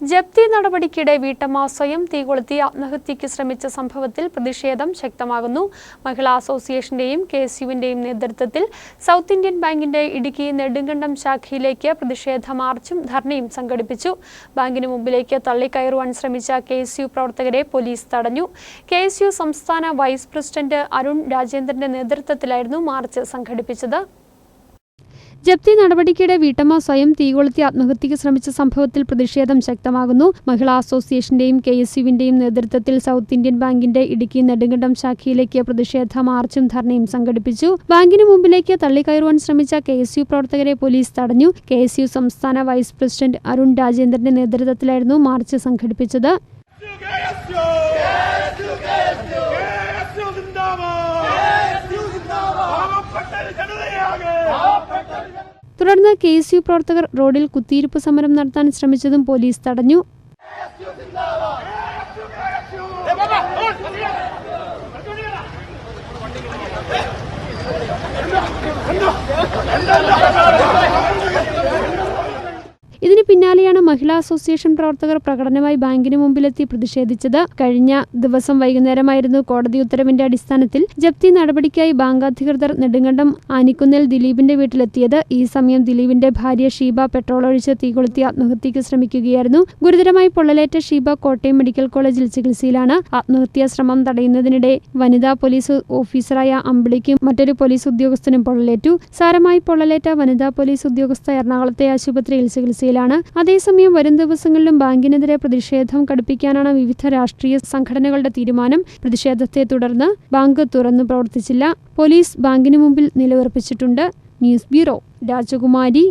ജപ്തി നടപടിക്കിടെ വീട്ടമ്മ സ്വയം തീകൊളുത്തി ആത്മഹത്യയ്ക്ക് ശ്രമിച്ച സംഭവത്തിൽ പ്രതിഷേധം ശക്തമാകുന്നു. മഹിളാ അസോസിയേഷന്റെയും കെ എസ് യുവിന്റെയും നേതൃത്വത്തിൽ സൗത്ത് ഇന്ത്യൻ ബാങ്കിന്റെ ഇടുക്കി നെടുങ്കണ്ടം ശാഖയിലേക്ക് പ്രതിഷേധ മാർച്ചും ധർണയും സംഘടിപ്പിച്ചു. ബാങ്കിന് മുമ്പിലേക്ക് തള്ളിക്കയറുവാൻ ശ്രമിച്ച കെ എസ് യു പ്രവർത്തകരെ പോലീസ് തടഞ്ഞു. കെ എസ് യു സംസ്ഥാന വൈസ് പ്രസിഡന്റ് അരുൺ രാജേന്ദ്രന്റെ നേതൃത്വത്തിലായിരുന്നു മാർച്ച് സംഘടിപ്പിച്ചത്. ജപ്തി നടപടിക്കിടെ വീട്ടമ്മ സ്വയം തീകൊളുത്തി ആത്മഹത്യയ്ക്ക് ശ്രമിച്ച സംഭവത്തിൽ പ്രതിഷേധം ശക്തമാകുന്നു. മഹിളാ അസോസിയേഷന്റെയും കെ എസ് യുവിന്റെയും നേതൃത്വത്തിൽ സൗത്ത് ഇന്ത്യൻ ബാങ്കിന്റെ ഇടുക്കി നെടുങ്കണ്ടം ശാഖയിലേക്ക് പ്രതിഷേധ മാർച്ചും ധർണയും സംഘടിപ്പിച്ചു. ബാങ്കിന് മുമ്പിലേക്ക് തള്ളിക്കയറുവാൻ ശ്രമിച്ച കെ എസ് യു പ്രവർത്തകരെ പോലീസ് തടഞ്ഞു. കെ എസ് യു സംസ്ഥാന വൈസ് പ്രസിഡന്റ് അരുൺ രാജേന്ദ്രന്റെ നേതൃത്വത്തിലായിരുന്നു മാർച്ച് സംഘടിപ്പിച്ചത്. തുടർന്ന് കെ എസ് യു പ്രവർത്തകർ റോഡിൽ കുത്തിയിരിപ്പ് സമരം നടത്താൻ ശ്രമിച്ചതും പോലീസ് തടഞ്ഞു. ഏ ഇതിന് പിന്നാലെയാണ് മഹിളാ അസോസിയേഷൻ പ്രവർത്തകർ പ്രകടനമായി ബാങ്കിന് മുമ്പിലെത്തി പ്രതിഷേധിച്ചത്. കഴിഞ്ഞ ദിവസം വൈകുന്നേരമായിരുന്നു കോടതി ഉത്തരവിന്റെ അടിസ്ഥാനത്തിൽ ജപ്തി നടപടിക്കായി ബാങ്ക് അധികൃതർ നെടുങ്കണ്ടം ആനിക്കുന്നിൽ ദിലീപിന്റെ വീട്ടിലെത്തിയത്. ഈ സമയം ദിലീപിന്റെ ഭാര്യ ഷീബ പെട്രോൾ ഒഴിച്ച് തീകൊളുത്തി ആത്മഹത്യക്ക് ശ്രമിക്കുകയായിരുന്നു. ഗുരുതരമായി പൊള്ളലേറ്റ ഷീബ കോട്ടയം മെഡിക്കൽ കോളേജിൽ ചികിത്സയിലാണ്. ആത്മഹത്യാ ശ്രമം തടയുന്നതിനിടെ വനിതാ പോലീസ് ഓഫീസറായ അമ്പിളിക്കും മറ്റൊരു പോലീസ് ഉദ്യോഗസ്ഥനും പൊള്ളലേറ്റു. സാരമായി പൊള്ളലേറ്റ വനിതാ പോലീസ് ഉദ്യോഗസ്ഥ എറണാകുളത്തെ ആശുപത്രിയിൽ ചികിത്സയിലാണ് അതേസമയം വരും ദിവസങ്ങളിലും ബാങ്കിനെതിരെ പ്രതിഷേധം കടുപ്പിക്കാനാണ് വിവിധ രാഷ്ട്രീയ സംഘടനകളുടെ തീരുമാനം. പ്രതിഷേധത്തെ തുടർന്ന് ബാങ്ക് തുറന്നു പ്രവർത്തിച്ചില്ല. പോലീസ് ബാങ്കിന് മുമ്പിൽ നിലയുറപ്പിച്ചിട്ടുണ്ട്. ന്യൂസ് ബ്യൂറോ രാജകുമാരി